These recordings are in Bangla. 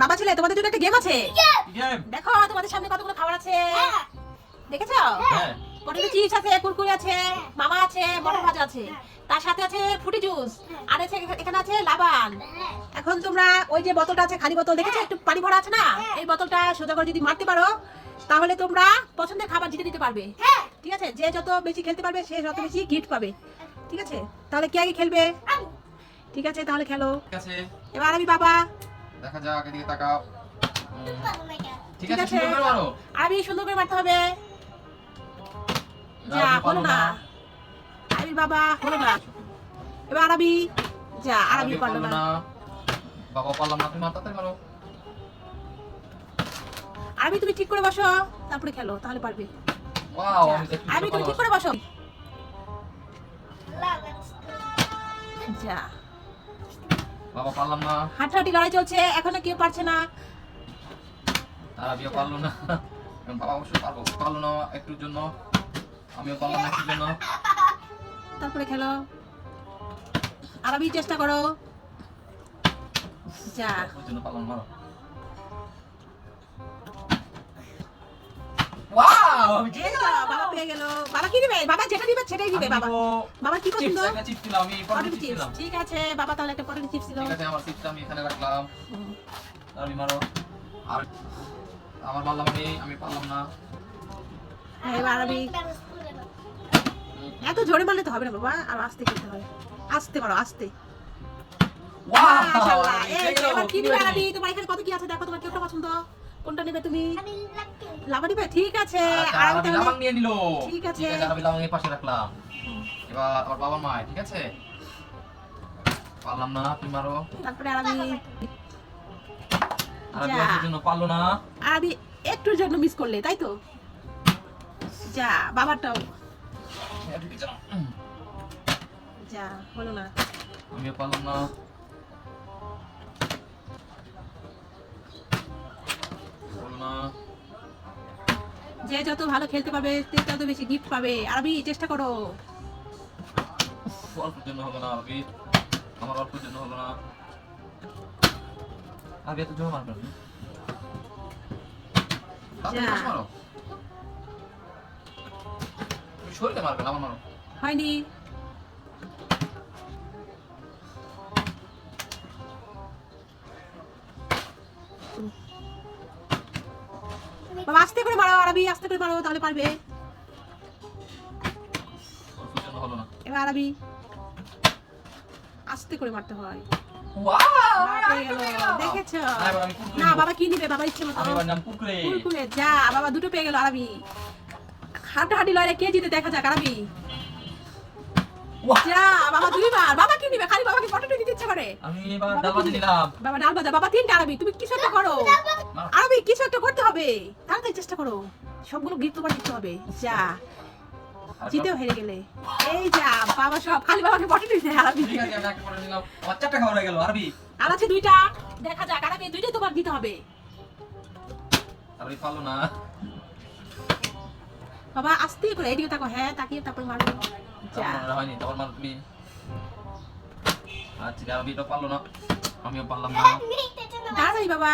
বাবা ছেলে তোমাদের জন্য একটা গেম আছে। দেখো তোমাদের সামনে কতগুলো খাবার আছে। দেখেছ? হ্যাঁ। পটেটো চিপস আছে কুরকুরে আছে মামা আছে মটর ভাজা আছে। তার সাথে আছে ফ্রুটি জুস আর আছে এখানে আছে লাবান। এখন তোমরা ওই যে বোতলটা আছে খালি বোতল দেখেছ? একটু পানি ভরা আছে না? এই বোতলটা সোজা করে যদি মারতে পারো তাহলে তোমরা পছন্দের খাবার জিতে দিতে পারবে। ঠিক আছে? যে যত বেশি খেলতে পারবে সে যত বেশি গিফট পাবে। ঠিক আছে? তাহলে কে আগে খেলবে? ঠিক আছে তাহলে খেলো। ঠিক আছে। এবার আমি বাবা দেখা যাক এদিকে তাকাও। ঠিক আছে। সুন্দর করে মারো। আমি সুন্দর করে মারতে হবে। যা আরবি হলো না। আমি বাবা হলো না। এবার আরবি যা আরবি পারল না। বাবা পারলাম না তুমি মার মারো। আরবি তুমি ঠিক করে বসো। তারপরে খেলো তাহলে পারবে। ওয়াও আমি আরবি তুমি ঠিক করে বসো। যা। বাবা পারলাম না। হাঁটাহাঁটি লড়াই চলছে এখনও কেউ পারছে না। আরবিও পারল না। বাবা অবশ্যই পারব। পারল না একটুর জন্য। আমিও পারলাম না একটুর জন্য। তারপরে খেলো। আরবি চেষ্টা করো। যা। জন্য পারলাম না, মারো ওয়াও আমি এই তো, বাবা পেয়ে গেল। বাবা কি দিবে? বাবা যেটা দিবে সেটাই দিবে বাবা। বাবা কি পছন্দ? চিপস একটা চিপস দিলাম আমি পটেটো পটেটো চিপস চিপস ঠিক আছে বাবা তাহলে একটা পটেটো চিপস দিল। ঠিক আছে আমার চিপসটা আমি এখানে রাখলাম। হুম। মারো। আর আমার মারলাম আমি আমি পারলাম না। এবার আরবি এত জোরে মারলে তো হবে না বাবা। আর আস্তে খেলতে হবে। আস্তে করো আস্তে। ওয়াও মাশাআল্লাহ, এই পেয়ে যে গেলাম, এবার কি দিবে? আরবি? তোমার এখানে কত কি আছে? দেখো তোমার কোনটা পছন্দ? কোনটা নেবে তুমি? লাভা নিবে? ঠিক আছে। আচ্ছা, আর আরবি লাবাং নিয়ে নিল। ঠিক আছে। আরবি লাবাং এর পাশে রাখলাম। এবার আমার বাবা মা ঠিক আছে? পারলাম না তুমি মারো। তারপরে আরবি। যা। ওর জন্য পারল না। আরবি একটুর জন্য মিস করলে তাই তো? যা বাবারটাও। যা হলো না। আমিও পারলাম না। যে যত ভালো খেলতে পারবে সে তত বেশি গিফট পাবে। আরবি চেষ্টা করো। অল্পের জন্য হলো না আরবি আমার অল্পের জন্য হলো না। আরবি এত জোর মারবেন তাড়াতাড়ি যা। পাশে মারো। শরীরে মারবেন আমার মারো। হয়নি। বাবা আস্তে করে মারো আরবি আস্তে করে মারো তাহলে পারবে। এবার আরবি। আস্তে করে মারতে হয়। দেখেছ? না, কুরকুরে না। বাবা কি নিবে বাবা ইচ্ছে মতো। কুরকুরে যা বাবা দুটো পেয়ে গেল আরবি। হাঁটাহাঁটি লড়াই কে জিতে দেখা যাক আরবি! যা বাবা দুইবার। বাবা কি নিবে? খালি বাবাকে পটেটো দিতে ইচ্ছে করে। আমি এবার ডাল ভাজি নিলাম। বাবা ডাল ভাজা বাবা তিনটা আরবি। তুমি কিছু একটা করো? আরবি কিছু একটা করতে হবে? তাড়াতাড়ি চেষ্টা করো। সবগুলো গিফট তোমার দিতে হবে। যা। জিতেও হেরে গেলে। এই যা বাবা সব খালি বাবাকে পটেটো দিতে আরবি। ঠিক আছে আমি একটা করে নিলাম। আমার চারটা হয়ে গেল আরবি। আর আছে দুইটা। দেখা যাক আরবি দুইটাই তোমার দিতে হবে। আরবি পারল না। বাবা আস্তে করে এইদিকে তাকো হ্যাঁ তাকিয়ে তারপরে মারো। যা তারপর মনে হয়নি তারপর মারো তুমি আচ্ছা আরবি তো পারল না আমিও পারলাম না তাড়াতাড়ি বাবা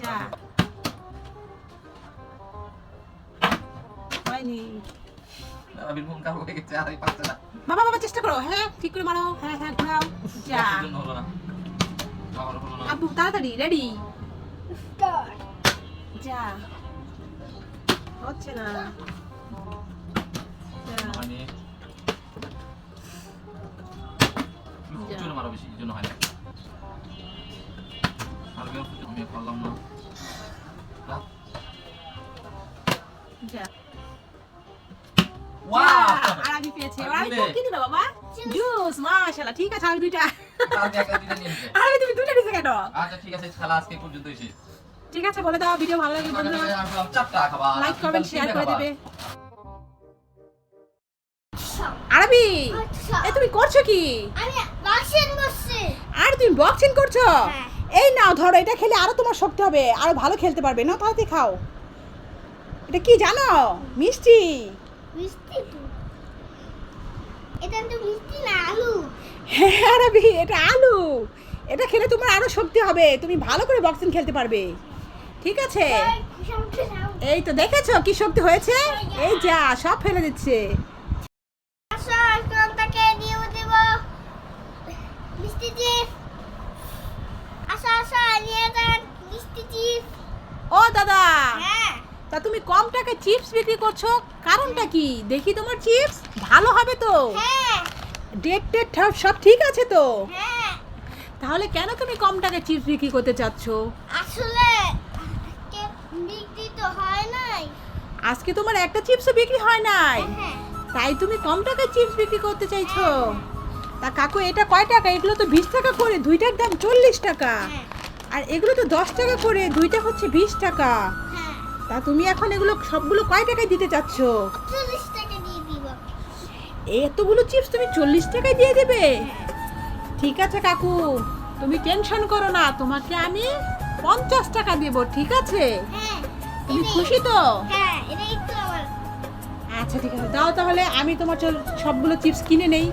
যা হয়নি আরবির মন খারাপ হয়ে গেছে আরবি পারছে না বাবা বাবা চেষ্টা করো হ্যাঁ ঠিক করে মারো হ্যাঁ হ্যাঁ ঘোরাও যা ওর জন্য হলো না আমার হলো না আব্বু তাড়াতাড়ি রেডি যা হচ্ছে না যা, হয়নি তুমি খুব মারো বেশি এই জন্য হয় না আরবি অল্প জোরে আমিও পারলাম না না। যা ওয়াও আর আমি পেয়েছি আর আর আমি কি দিল বাবা জুস মাশাআল্লাহ ঠিক আছে আমি দুইটা আরবি একটা দিতে নিয়ে নিতে। আর তুমি দুইটা দিতে কেন আচ্ছা ঠিক আছে খেলা আজকে এই শেষ ঠিক আছে বলে দাও ভিডিও ভালো লাগে বন্ধুরা লাইক কমেন্ট শেয়ার করে। দেবে আরবি? এ তুমি করছ কি? আর তুমি বক্সিং করছ? হ্যাঁ। এই নাও ধরো এটা খেলে আরও তোমার শক্তি হবে আরও ভালো খেলতে পারবে। না তাড়াতাড়ি খাও। এটা কি জানো? মিষ্টি। মিষ্টি এটা তো মিষ্টি না আলু। হ্যাঁ আরবি এটা আলু। এটা খেলে তোমার আরও শক্তি হবে। তুমি ভালো করে বক্সিং খেলতে পারবে। ঠিক আছে? এই তো দেখেছ কি শক্তি হয়েছে? এই যা সব ফেলে দিচ্ছে আসো এখন তাকে দিয়ে দিব মিষ্টি চিপ আসো আসো নিয়ে যান মিষ্টি চিপ ও দাদা। হ্যাঁ। তা তুমি কম টাকায় চিপস বিক্রি করছ কারণটা কি? দেখি তোমার চিপস ভালো হবে তো? হ্যাঁ। ডেট টেট সব ঠিক আছে তো? হ্যাঁ। তাহলে কেন তুমি কম টাকায় চিপস বিক্রি করতে চাচ্ছ? আসলে বিক্রি তো হয় নাই। আজকে তোমার একটা চিপসও বিক্রি হয় নাই। তাই তুমি কম টাকায় চিপস বিক্রি করতে চাইছো? তা কাকু এটা কয় টাকা? এগুলো তো বিশ টাকা করে দুইটার দাম চল্লিশ টাকা। আর এগুলো তো দশ টাকা করে দুইটা হচ্ছে বিশ টাকা। হ্যাঁ। তা তুমি এখন এগুলো সবগুলো কয় টাকায় দিতে চাচ্ছ? এতগুলো চিপস তুমি চল্লিশ টাকায় দিয়ে দেবে? ঠিক আছে কাকু তুমি টেনশন করো না তোমাকে আমি পঞ্চাশ টাকা দেবো ঠিক আছে? হ্যাঁ তুমি খুশি তো? হ্যাঁ আচ্ছা ঠিক আছে। দাও তাহলে আমি তোমার সবগুলো চিপস কিনে নেই।